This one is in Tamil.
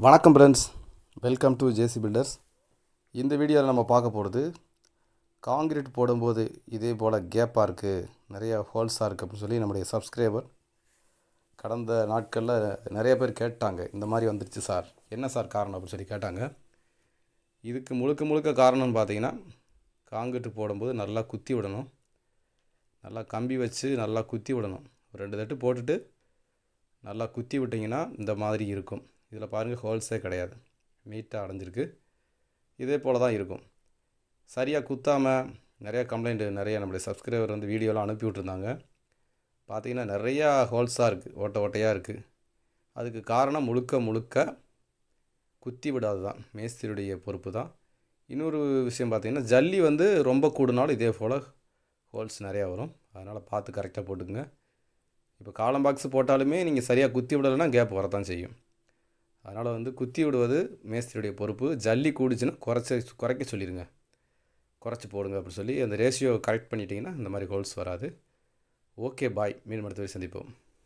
வணக்கம் friends welcome to JC builders இந்த வீடியோவில் நம்ம பார்க்க போகிறது காங்கிரீட் போடும்போது இதே போல் கேப்பாக இருக்குது நிறையா ஹோல்ஸாக இருக்குது அப்படின்னு சொல்லி நம்முடைய சப்ஸ்கிரைபர் கடந்த நாட்களில் நிறைய பேர் கேட்டாங்க இந்த மாதிரி வந்துருச்சு சார் என்ன சார் காரணம் அப்படின்னு சொல்லி கேட்டாங்க. இதுக்கு முழுக்க முழுக்க காரணம்னு பார்த்தீங்கன்னா காங்கிரீட் போடும்போது நல்லா குத்தி விடணும். நல்லா கம்பி வச்சு நல்லா குத்தி விடணும். ரெண்டு தட்டு போட்டுட்டு நல்லா குத்தி விட்டிங்கன்னா இந்த மாதிரி இருக்கும். இதில் பாருங்கள் ஹோல்ஸே கிடையாது. நீட்டாக அடைஞ்சிருக்கு. இதே போல் தான் இருக்கும். சரியாக குத்தாமல் நிறையா கம்ப்ளைண்ட் நிறைய நம்மளுடைய சப்ஸ்கிரைபர் வந்து வீடியோலாம் அனுப்பி விட்ருந்தாங்க பார்த்தீங்கன்னா நிறையா ஹோல்ஸாக இருக்குது ஓட்டை ஓட்டையாக இருக்குது அதுக்கு காரணம் முழுக்க முழுக்க குத்தி விடாது தான். மேஸ்திரியுடைய பொறுப்பு தான். இன்னொரு விஷயம் பார்த்திங்கன்னா ஜல்லி வந்து ரொம்ப கூடுனாலும் இதே போல் ஹோல்ஸ் நிறையா வரும். அதனால் பார்த்து கரெக்டாக போட்டுக்குங்க. இப்போ காலம் பாக்ஸ் போட்டாலுமே நீங்கள் சரியாக குத்தி விடலைன்னா கேப் வரத்தான் செய்யும். அதனால் வந்து குத்தி விடுவது மேஸ்திரியுடைய பொறுப்பு. ஜல்லி கூடிச்சுன்னா குறைச்ச குறைக்க சொல்லிடுங்க குறைச்சி போடுங்க அப்படின்னு சொல்லி அந்த ரேஷியோ கரெக்ட் பண்ணிட்டீங்கன்னா இந்த மாதிரி ஹோல்ஸ் வராது. ஓகே பாய் மீன் அடுத்த சந்திப்போம்.